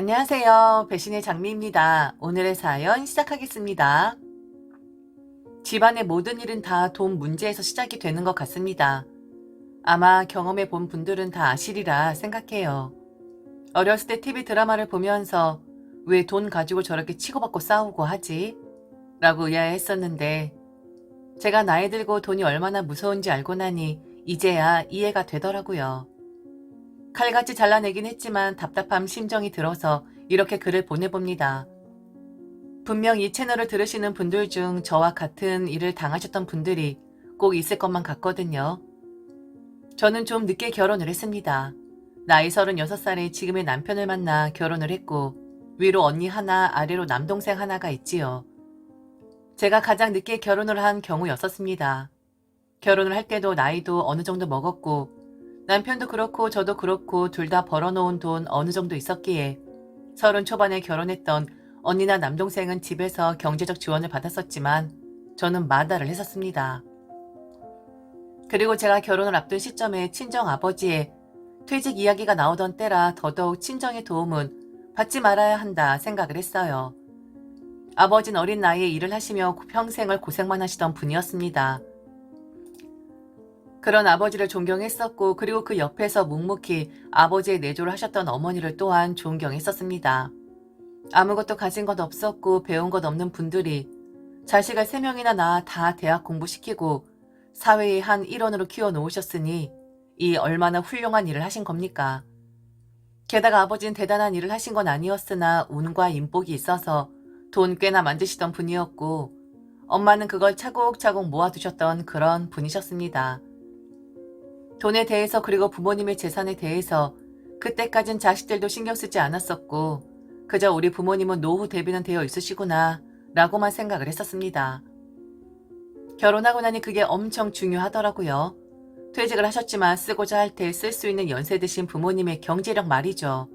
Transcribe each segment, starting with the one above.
안녕하세요. 배신의 장미입니다. 오늘의 사연 시작하겠습니다. 집안의 모든 일은 다 돈 문제에서 시작이 되는 것 같습니다. 아마 경험해 본 분들은 다 아시리라 생각해요. 어렸을 때 TV 드라마를 보면서 왜 돈 가지고 저렇게 치고받고 싸우고 하지? 라고 의아해했었는데 제가 나이 들고 돈이 얼마나 무서운지 알고 나니 이제야 이해가 되더라고요. 칼같이 잘라내긴 했지만 답답함 심정이 들어서 이렇게 글을 보내봅니다. 분명 이 채널을 들으시는 분들 중 저와 같은 일을 당하셨던 분들이 꼭 있을 것만 같거든요. 저는 좀 늦게 결혼을 했습니다. 나이 36살에 지금의 남편을 만나 결혼을 했고 위로 언니 하나 아래로 남동생 하나가 있지요. 제가 가장 늦게 결혼을 한 경우였었습니다. 결혼을 할 때도 나이도 어느 정도 먹었고 남편도 그렇고 저도 그렇고 둘 다 벌어놓은 돈 어느 정도 있었기에 서른 초반에 결혼했던 언니나 남동생은 집에서 경제적 지원을 받았었지만 저는 마다를 했었습니다. 그리고 제가 결혼을 앞둔 시점에 친정 아버지의 퇴직 이야기가 나오던 때라 더더욱 친정의 도움은 받지 말아야 한다 생각을 했어요. 아버진 어린 나이에 일을 하시며 평생을 고생만 하시던 분이었습니다. 그런 아버지를 존경했었고 그리고 그 옆에서 묵묵히 아버지의 내조를 하셨던 어머니를 또한 존경했었습니다. 아무것도 가진 것 없었고 배운 것 없는 분들이 자식을 3명이나 낳아 다 대학 공부시키고 사회의 한 일원으로 키워놓으셨으니 이 얼마나 훌륭한 일을 하신 겁니까? 게다가 아버지는 대단한 일을 하신 건 아니었으나 운과 인복이 있어서 돈 꽤나 만드시던 분이었고 엄마는 그걸 차곡차곡 모아두셨던 그런 분이셨습니다. 돈에 대해서 그리고 부모님의 재산에 대해서 그때까진 자식들도 신경 쓰지 않았었고 그저 우리 부모님은 노후 대비는 되어 있으시구나 라고만 생각을 했었습니다. 결혼하고 나니 그게 엄청 중요하더라고요. 퇴직을 하셨지만 쓰고자 할 때 쓸 수 있는 연세 드신 부모님의 경제력 말이죠.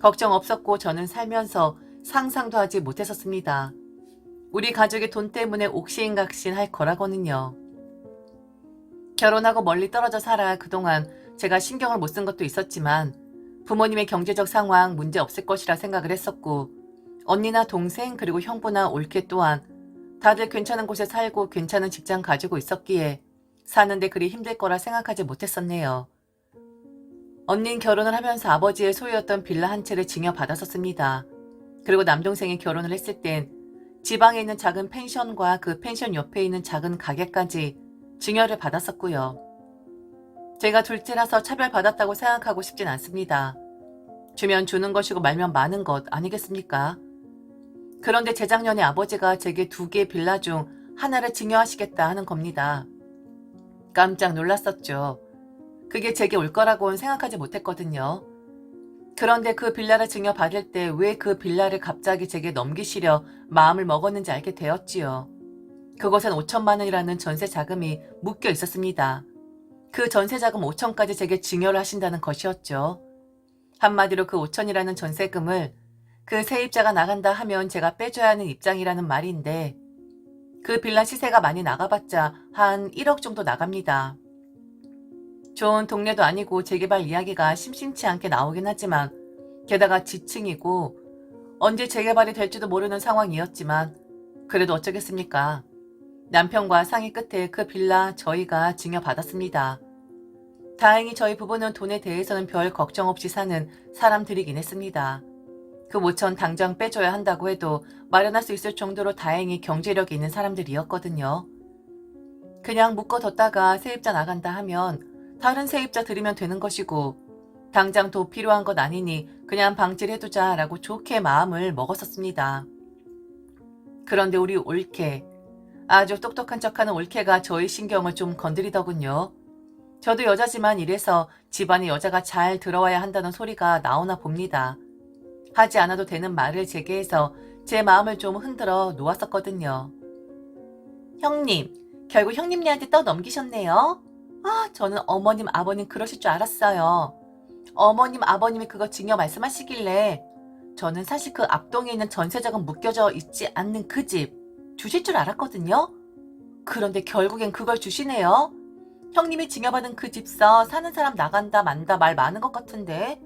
걱정 없었고 저는 살면서 상상도 하지 못했었습니다. 우리 가족의 돈 때문에 옥시인각신 할 거라고는요. 결혼하고 멀리 떨어져 살아 그동안 제가 신경을 못 쓴 것도 있었지만 부모님의 경제적 상황 문제 없을 것이라 생각을 했었고 언니나 동생 그리고 형부나 올케 또한 다들 괜찮은 곳에 살고 괜찮은 직장 가지고 있었기에 사는데 그리 힘들 거라 생각하지 못했었네요. 언닌 결혼을 하면서 아버지의 소유였던 빌라 한 채를 증여받았었습니다. 그리고 남동생이 결혼을 했을 땐 지방에 있는 작은 펜션과 그 펜션 옆에 있는 작은 가게까지 증여를 받았었고요. 제가 둘째라서 차별받았다고 생각하고 싶진 않습니다. 주면 주는 것이고 말면 많은 것 아니겠습니까? 그런데 재작년에 아버지가 제게 두 개의 빌라 중 하나를 증여하시겠다 하는 겁니다. 깜짝 놀랐었죠. 그게 제게 올 거라고는 생각하지 못했거든요. 그런데 그 빌라를 증여받을 때 왜 그 빌라를 갑자기 제게 넘기시려 마음을 먹었는지 알게 되었지요. 그곳엔 5천만 원이라는 전세 자금이 묶여 있었습니다. 그 전세 자금 5천까지 제게 증여를 하신다는 것이었죠. 한마디로 그 5천이라는 전세금을 그 세입자가 나간다 하면 제가 빼줘야 하는 입장이라는 말인데 그 빌라 시세가 많이 나가봤자 한 1억 정도 나갑니다. 좋은 동네도 아니고 재개발 이야기가 심심치 않게 나오긴 하지만 게다가 지층이고 언제 재개발이 될지도 모르는 상황이었지만 그래도 어쩌겠습니까. 남편과 상의 끝에 그 빌라 저희가 증여받았습니다. 다행히 저희 부부는 돈에 대해서는 별 걱정 없이 사는 사람들이긴 했습니다. 그 5천 당장 빼줘야 한다고 해도 마련할 수 있을 정도로 다행히 경제력이 있는 사람들이었거든요. 그냥 묶어뒀다가 세입자 나간다 하면 다른 세입자 들이면 되는 것이고 당장 도 필요한 것 아니니 그냥 방치를 해두자라고 좋게 마음을 먹었었습니다. 그런데 우리 올케 아주 똑똑한 척하는 올케가 저의 신경을 좀 건드리더군요. 저도 여자지만 이래서 집안에 여자가 잘 들어와야 한다는 소리가 나오나 봅니다. 하지 않아도 되는 말을 제게 해서 제 마음을 좀 흔들어 놓았었거든요. 형님, 결국 형님네한테 떠넘기셨네요. 아, 저는 어머님, 아버님 그러실 줄 알았어요. 어머님, 아버님이 그거 증여 말씀하시길래 저는 사실 그 앞동에 있는 전세자금 묶여져 있지 않는 그 집 주실 줄 알았거든요. 그런데 결국엔 그걸 주시네요. 형님이 증여받은 그 집서 사는 사람 나간다 만다 말 많은 것 같은데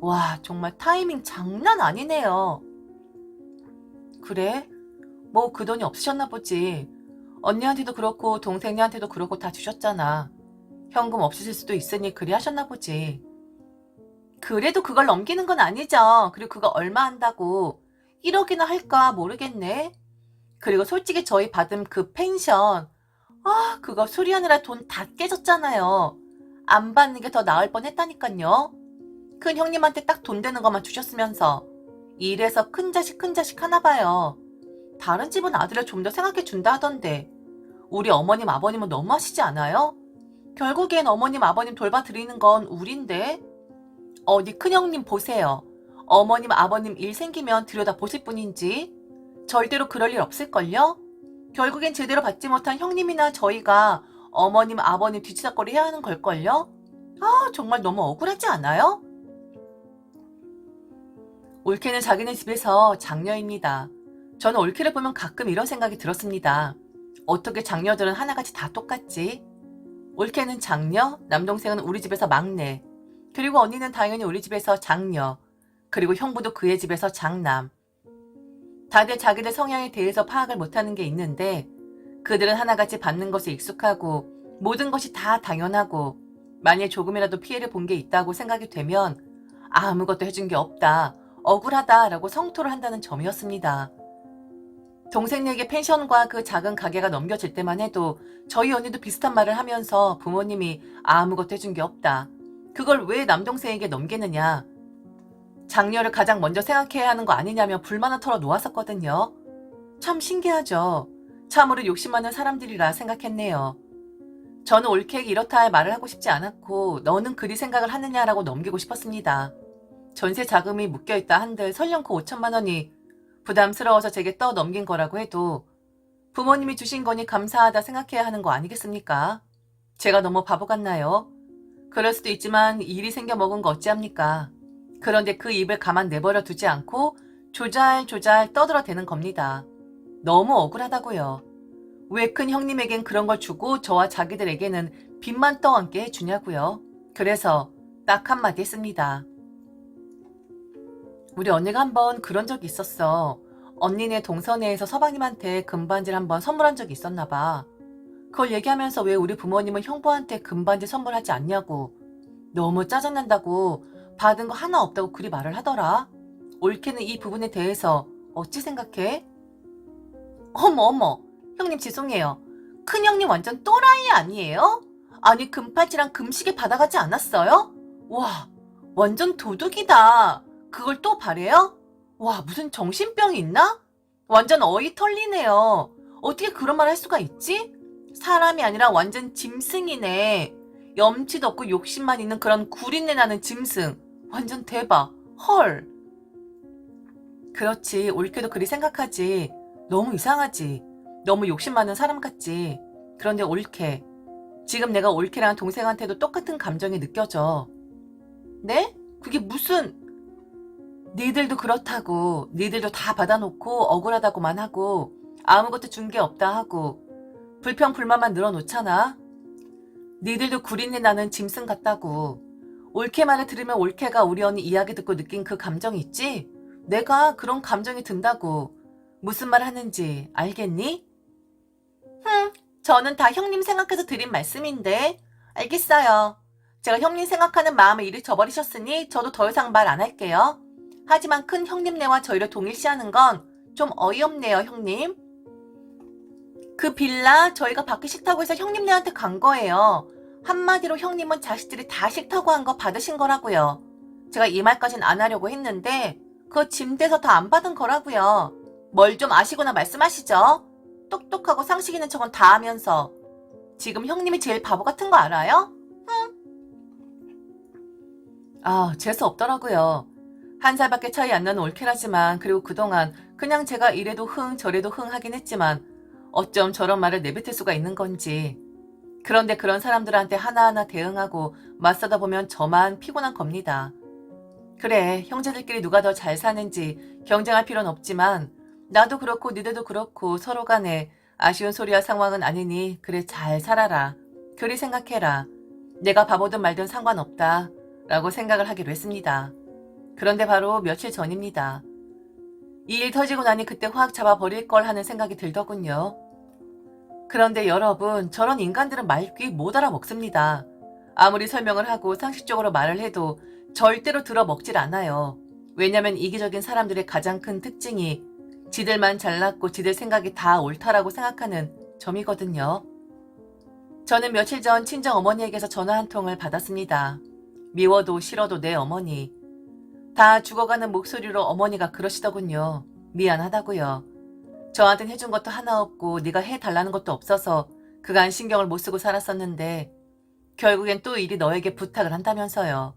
와, 정말 타이밍 장난 아니네요. 그래? 뭐 그 돈이 없으셨나 보지. 언니한테도 그렇고 동생네한테도 그렇고 다 주셨잖아. 현금 없으실 수도 있으니 그리 하셨나 보지. 그래도 그걸 넘기는 건 아니죠. 그리고 그거 얼마 한다고. 1억이나 할까 모르겠네. 그리고 솔직히 저희 받은 그 펜션. 아, 그거 수리하느라 돈 다 깨졌잖아요. 안 받는 게 더 나을 뻔 했다니까요. 큰 형님한테 딱 돈 되는 것만 주셨으면서. 이래서 큰 자식 큰 자식 하나 봐요. 다른 집은 아들을 좀 더 생각해 준다 하던데. 우리 어머님 아버님은 너무 하시지 않아요? 결국엔 어머님 아버님 돌봐드리는 건 우린데. 어디 큰형님 보세요. 어머님 아버님 일 생기면 들여다 보실 뿐인지 절대로 그럴 일 없을걸요? 결국엔 제대로 받지 못한 형님이나 저희가 어머님 아버님 뒤치다거리 해야 하는 걸걸요? 아 정말 너무 억울하지 않아요? 올케는 자기네 집에서 장녀입니다. 저는 올케를 보면 가끔 이런 생각이 들었습니다. 어떻게 장녀들은 하나같이 다 똑같지? 올케는 장녀, 남동생은 우리 집에서 막내, 그리고 언니는 당연히 우리 집에서 장녀, 그리고 형부도 그의 집에서 장남. 다들 자기들 성향에 대해서 파악을 못하는 게 있는데 그들은 하나같이 받는 것에 익숙하고 모든 것이 다 당연하고 만일 조금이라도 피해를 본 게 있다고 생각이 되면 아무것도 해준 게 없다, 억울하다라고 성토를 한다는 점이었습니다. 동생에게 펜션과 그 작은 가게가 넘겨질 때만 해도 저희 언니도 비슷한 말을 하면서 부모님이 아무것도 해준 게 없다. 그걸 왜 남동생에게 넘기느냐. 장녀를 가장 먼저 생각해야 하는 거 아니냐며 불만을 털어 놓았었거든요. 참 신기하죠. 참으로 욕심 많은 사람들이라 생각했네요. 저는 올케에게 이렇다 할 말을 하고 싶지 않았고 너는 그리 생각을 하느냐라고 넘기고 싶었습니다. 전세 자금이 묶여있다 한들 설령코 5천만 원이 부담스러워서 제게 떠 넘긴 거라고 해도 부모님이 주신 거니 감사하다 생각해야 하는 거 아니겠습니까? 제가 너무 바보 같나요? 그럴 수도 있지만 일이 생겨 먹은 거 어찌합니까? 그런데 그 입을 가만 내버려 두지 않고 조잘조잘 떠들어 대는 겁니다. 너무 억울하다고요. 왜 큰 형님에겐 그런 걸 주고 저와 자기들에게는 빚만 떠안게 해주냐고요. 그래서 딱 한마디 했습니다. 우리 언니가 한번 그런 적이 있었어. 언니네 동선회에서 서방님한테 금반지를 한번 선물한 적이 있었나 봐. 그걸 얘기하면서 왜 우리 부모님은 형부한테 금반지 선물하지 않냐고. 너무 짜증난다고 받은 거 하나 없다고 그리 말을 하더라. 올케는 이 부분에 대해서 어찌 생각해? 어머 어머 형님 죄송해요. 큰 형님 완전 또라이 아니에요? 아니 금팔찌랑 금시계 받아가지 않았어요? 와 완전 도둑이다. 그걸 또 바래요? 와 무슨 정신병이 있나? 완전 어이 털리네요. 어떻게 그런 말 할 수가 있지? 사람이 아니라 완전 짐승이네. 염치도 없고 욕심만 있는 그런 구린내 나는 짐승. 완전 대박. 헐. 그렇지. 올케도 그리 생각하지. 너무 이상하지. 너무 욕심 많은 사람 같지. 그런데 올케. 지금 내가 올케랑 동생한테도 똑같은 감정이 느껴져. 네? 그게 무슨... 니들도 그렇다고. 니들도 다 받아놓고 억울하다고만 하고 아무것도 준 게 없다 하고 불평 불만만 늘어놓잖아. 니들도 구린내 나는 짐승 같다고. 올케 말을 들으면 올케가 우리 언니 이야기 듣고 느낀 그 감정이 있지? 내가 그런 감정이 든다고. 무슨 말 하는지 알겠니? 흠, 저는 다 형님 생각해서 드린 말씀인데. 알겠어요. 제가 형님 생각하는 마음을 이리 저버리셨으니 저도 더 이상 말 안 할게요. 하지만 큰 형님네와 저희를 동일시하는 건 좀 어이없네요, 형님. 그 빌라 저희가 받기 싫다고 해서 형님네한테 간 거예요. 한마디로 형님은 자식들이 다 싫다고 한 거 받으신 거라고요. 제가 이 말까진 안 하려고 했는데 그거 짐돼서 다 안 받은 거라고요. 뭘 좀 아시거나 말씀하시죠. 똑똑하고 상식 있는 척은 다 하면서 지금 형님이 제일 바보 같은 거 알아요? 응. 아, 재수 없더라고요. 한 살밖에 차이 안 나는 올케라지만 그리고 그동안 그냥 제가 이래도 흥 저래도 흥 하긴 했지만 어쩜 저런 말을 내뱉을 수가 있는 건지. 그런데 그런 사람들한테 하나하나 대응하고 맞서다 보면 저만 피곤한 겁니다. 그래, 형제들끼리 누가 더 잘 사는지 경쟁할 필요는 없지만 나도 그렇고 니들도 그렇고 서로 간에 아쉬운 소리와 상황은 아니니 그래 잘 살아라. 그리 생각해라. 내가 바보든 말든 상관없다. 라고 생각을 하기로 했습니다. 그런데 바로 며칠 전입니다. 이 일 터지고 나니 그때 확 잡아버릴 걸 하는 생각이 들더군요. 그런데 여러분, 저런 인간들은 말귀 못 알아먹습니다. 아무리 설명을 하고 상식적으로 말을 해도 절대로 들어먹질 않아요. 왜냐면 이기적인 사람들의 가장 큰 특징이 지들만 잘났고 지들 생각이 다 옳다라고 생각하는 점이거든요. 저는 며칠 전 친정 어머니에게서 전화 한 통을 받았습니다. 미워도 싫어도 내 어머니. 다 죽어가는 목소리로 어머니가 그러시더군요. 미안하다고요. 저한텐 해준 것도 하나 없고 네가 해달라는 것도 없어서 그간 신경을 못 쓰고 살았었는데 결국엔 또 일이 너에게 부탁을 한다면서요.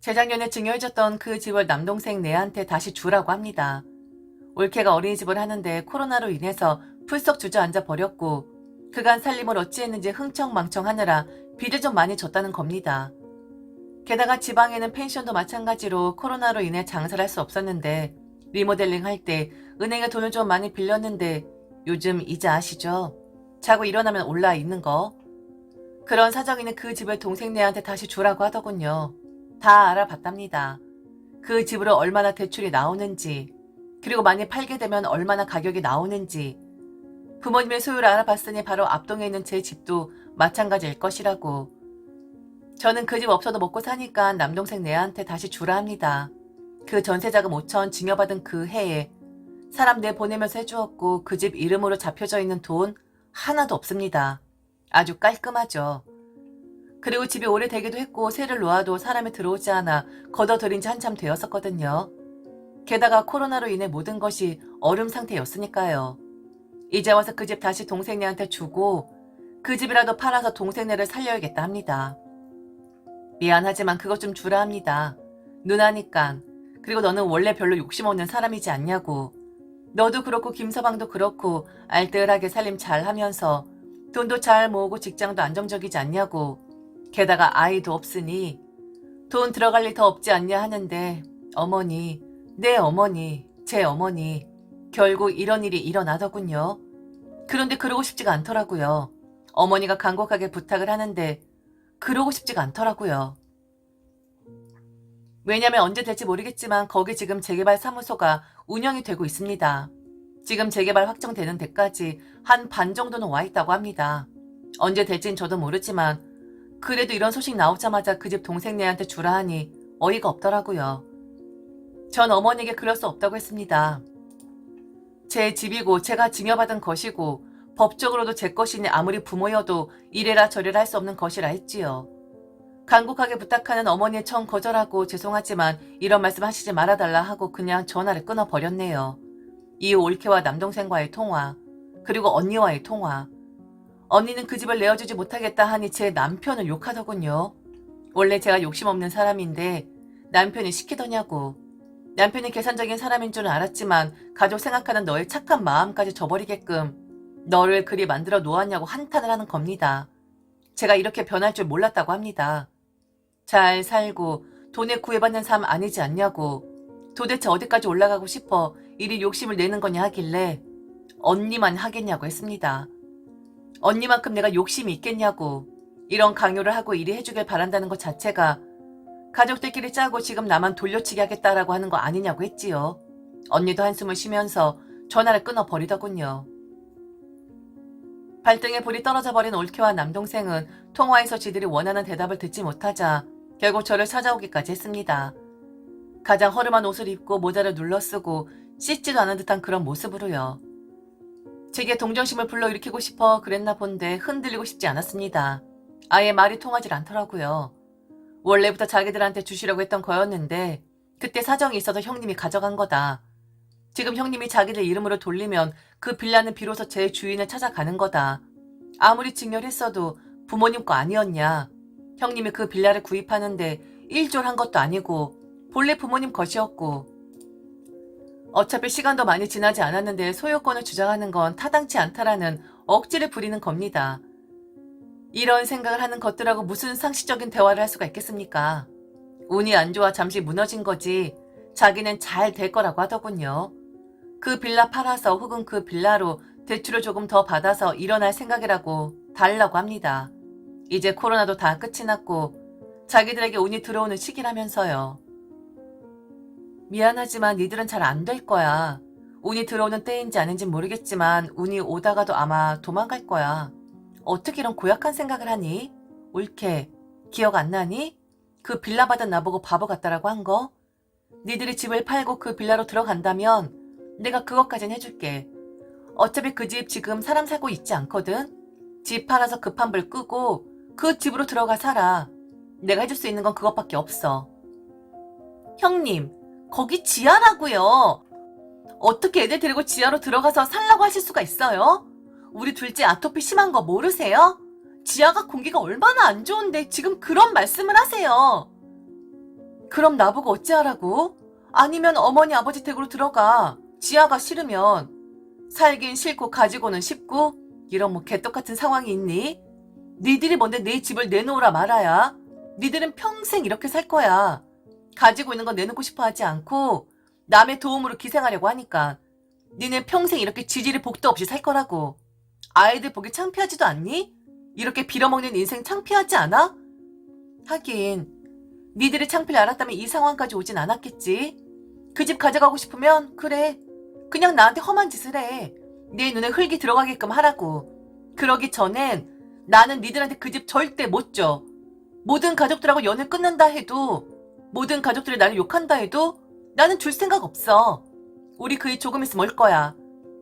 재작년에 증여해줬던 그 집을 남동생 내한테 다시 주라고 합니다. 올케가 어린이집을 하는데 코로나로 인해서 풀썩 주저앉아 버렸고 그간 살림을 어찌했는지 흥청망청하느라 빚을 좀 많이 졌다는 겁니다. 게다가 지방에는 펜션도 마찬가지로 코로나로 인해 장사를 할 수 없었는데 리모델링 할 때 은행에 돈을 좀 많이 빌렸는데 요즘 이자 아시죠? 자고 일어나면 올라 있는 거. 그런 사정이는 그 집을 동생네한테 다시 주라고 하더군요. 다 알아봤답니다. 그 집으로 얼마나 대출이 나오는지, 그리고 많이 팔게 되면 얼마나 가격이 나오는지, 부모님의 소유를 알아봤으니 바로 앞동에 있는 제 집도 마찬가지일 것이라고. 저는 그 집 없어도 먹고 사니까 남동생 내한테 다시 주라 합니다. 그 전세자금 5천 증여받은 그 해에 사람 내 보내면서 해주었고 그 집 이름으로 잡혀져 있는 돈 하나도 없습니다. 아주 깔끔하죠. 그리고 집이 오래되기도 했고 세를 놓아도 사람이 들어오지 않아 걷어들인 지 한참 되었었거든요. 게다가 코로나로 인해 모든 것이 얼음 상태였으니까요. 이제 와서 그 집 다시 동생네한테 주고 그 집이라도 팔아서 동생네를 살려야겠다 합니다. 미안하지만 그것 좀 주라 합니다. 누나니까. 그리고 너는 원래 별로 욕심 없는 사람이지 않냐고. 너도 그렇고 김서방도 그렇고 알뜰하게 살림 잘 하면서 돈도 잘 모으고 직장도 안정적이지 않냐고. 게다가 아이도 없으니 돈 들어갈 일 더 없지 않냐 하는데 어머니, 내 어머니, 제 어머니 결국 이런 일이 일어나더군요. 그런데 그러고 싶지가 않더라고요. 어머니가 간곡하게 부탁을 하는데 그러고 싶지가 않더라고요. 왜냐면 언제 될지 모르겠지만 거기 지금 재개발 사무소가 운영이 되고 있습니다. 지금 재개발 확정되는 데까지 한 반 정도는 와 있다고 합니다. 언제 될진 저도 모르지만 그래도 이런 소식 나오자마자 그 집 동생네한테 주라 하니 어이가 없더라고요. 전 어머니에게 그럴 수 없다고 했습니다. 제 집이고 제가 증여받은 것이고 법적으로도 제 것이니 아무리 부모여도 이래라 저래라 할 수 없는 것이라 했지요. 간곡하게 부탁하는 어머니의 청 거절하고 죄송하지만 이런 말씀 하시지 말아달라 하고 그냥 전화를 끊어버렸네요. 이후 올케와 남동생과의 통화, 그리고 언니와의 통화. 언니는 그 집을 내어주지 못하겠다 하니 제 남편을 욕하더군요. 원래 제가 욕심 없는 사람인데 남편이 시키더냐고. 남편이 계산적인 사람인 줄은 알았지만 가족 생각하는 너의 착한 마음까지 저버리게끔 너를 그리 만들어 놓았냐고 한탄을 하는 겁니다. 제가 이렇게 변할 줄 몰랐다고 합니다. 잘 살고 돈에 구애받는 삶 아니지 않냐고 도대체 어디까지 올라가고 싶어 이리 욕심을 내는 거냐 하길래 언니만 하겠냐고 했습니다. 언니만큼 내가 욕심이 있겠냐고 이런 강요를 하고 이리 해주길 바란다는 것 자체가 가족들끼리 짜고 지금 나만 돌려치기 하겠다라고 하는 거 아니냐고 했지요. 언니도 한숨을 쉬면서 전화를 끊어버리더군요. 발등에 불이 떨어져 버린 올케와 남동생은 통화에서 지들이 원하는 대답을 듣지 못하자 결국 저를 찾아오기까지 했습니다. 가장 허름한 옷을 입고 모자를 눌러쓰고 씻지도 않은 듯한 그런 모습으로요. 제게 동정심을 불러일으키고 싶어 그랬나 본데 흔들리고 싶지 않았습니다. 아예 말이 통하질 않더라고요. 원래부터 자기들한테 주시려고 했던 거였는데 그때 사정이 있어서 형님이 가져간 거다. 지금 형님이 자기들 이름으로 돌리면 그 빌라는 비로소 제 주인을 찾아가는 거다. 아무리 증여를 했어도 부모님 거 아니었냐. 형님이 그 빌라를 구입하는데 일조를 한 것도 아니고 본래 부모님 것이었고 어차피 시간도 많이 지나지 않았는데 소유권을 주장하는 건 타당치 않다라는 억지를 부리는 겁니다. 이런 생각을 하는 것들하고 무슨 상식적인 대화를 할 수가 있겠습니까? 운이 안 좋아 잠시 무너진 거지 자기는 잘 될 거라고 하더군요. 그 빌라 팔아서 혹은 그 빌라로 대출을 조금 더 받아서 일어날 생각이라고 달라고 합니다. 이제 코로나도 다 끝이 났고 자기들에게 운이 들어오는 시기라면서요. 미안하지만 니들은 잘 안 될 거야. 운이 들어오는 때인지 아닌지 모르겠지만 운이 오다가도 아마 도망갈 거야. 어떻게 이런 고약한 생각을 하니? 올케, 기억 안 나니? 그 빌라 받은 나보고 바보 같다라고 한 거? 니들이 집을 팔고 그 빌라로 들어간다면 내가 그것까진 해줄게. 어차피 그 집 지금 사람 살고 있지 않거든? 집 팔아서 급한 불 끄고 그 집으로 들어가 살아. 내가 해줄 수 있는 건 그것밖에 없어. 형님, 거기 지하라고요. 어떻게 애들 데리고 지하로 들어가서 살라고 하실 수가 있어요? 우리 둘째 아토피 심한 거 모르세요? 지하가 공기가 얼마나 안 좋은데 지금 그런 말씀을 하세요. 그럼 나보고 어찌하라고? 아니면 어머니 아버지 댁으로 들어가. 지하가 싫으면. 살긴 싫고 가지고는 쉽고 이런 뭐 개떡같은 상황이 있니? 니들이 뭔데 내 집을 내놓으라 말아야? 니들은 평생 이렇게 살 거야. 가지고 있는 건 내놓고 싶어 하지 않고 남의 도움으로 기생하려고 하니까 니네 평생 이렇게 지지리 복도 없이 살 거라고. 아이들 보기 창피하지도 않니? 이렇게 빌어먹는 인생 창피하지 않아? 하긴 니들이 창피를 알았다면 이 상황까지 오진 않았겠지. 그 집 가져가고 싶으면 그래. 그냥 나한테 험한 짓을 해. 내 눈에 흙이 들어가게끔 하라고. 그러기 전엔 나는 니들한테 그 집 절대 못 줘. 모든 가족들하고 연을 끊는다 해도 모든 가족들이 나를 욕한다 해도 나는 줄 생각 없어. 우리 그이 조금 있으면 올 거야.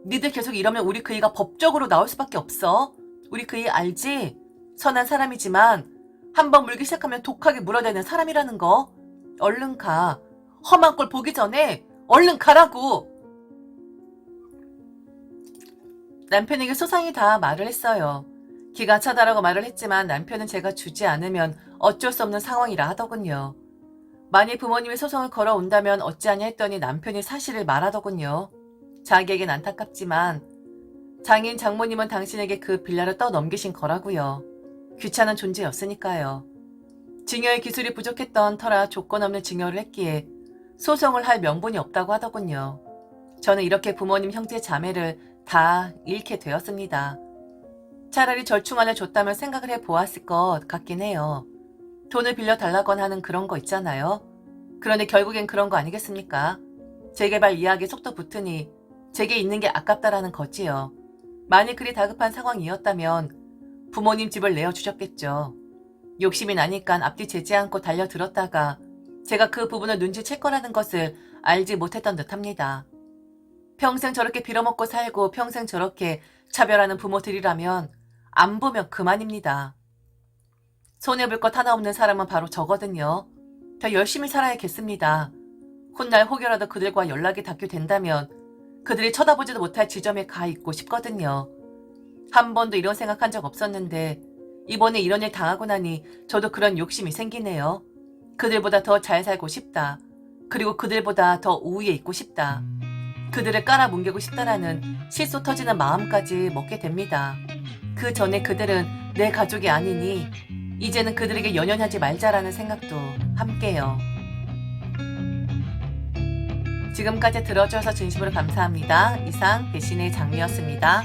니들 계속 이러면 우리 그이가 법적으로 나올 수밖에 없어. 우리 그이 알지? 선한 사람이지만 한번 물기 시작하면 독하게 물어대는 사람이라는 거. 얼른 가. 험한 꼴 보기 전에 얼른 가라고. 남편에게 소상히 다 말을 했어요. 기가 차다라고 말을 했지만 남편은 제가 주지 않으면 어쩔 수 없는 상황이라 하더군요. 만일 부모님이 소송을 걸어온다면 어찌하냐 했더니 남편이 사실을 말하더군요. 자기에겐 안타깝지만 장인 장모님은 당신에게 그 빌라를 떠넘기신 거라고요. 귀찮은 존재였으니까요. 증여의 기술이 부족했던 터라 조건 없는 증여를 했기에 소송을 할 명분이 없다고 하더군요. 저는 이렇게 부모님 형제 자매를 다 잃게 되었습니다. 차라리 절충 안을 줬다면 생각을 해 보았을 것 같긴 해요. 돈을 빌려 달라거나 하는 그런 거 있잖아요. 그런데 결국엔 그런 거 아니겠습니까? 재개발 이야기에 속도 붙으니 제게 있는 게 아깝다라는 거지요. 만일 그리 다급한 상황이었다면 부모님 집을 내어주셨겠죠. 욕심이 나니까 앞뒤 재지 않고 달려들었다가 제가 그 부분을 눈치챌 거라는 것을 알지 못했던 듯 합니다. 평생 저렇게 빌어먹고 살고 평생 저렇게 차별하는 부모들이라면 안 보면 그만입니다. 손해볼 것 하나 없는 사람은 바로 저거든요. 더 열심히 살아야겠습니다. 훗날 혹여라도 그들과 연락이 닿게 된다면 그들이 쳐다보지도 못할 지점에 가 있고 싶거든요. 한 번도 이런 생각한 적 없었는데 이번에 이런 일 당하고 나니 저도 그런 욕심이 생기네요. 그들보다 더 잘 살고 싶다. 그리고 그들보다 더 우위에 있고 싶다. 그들을 깔아뭉개고 싶다라는 실소 터지는 마음까지 먹게 됩니다. 그 전에 그들은 내 가족이 아니니 이제는 그들에게 연연하지 말자라는 생각도 함께요. 지금까지 들어주셔서 진심으로 감사합니다. 이상 배신의 장미였습니다.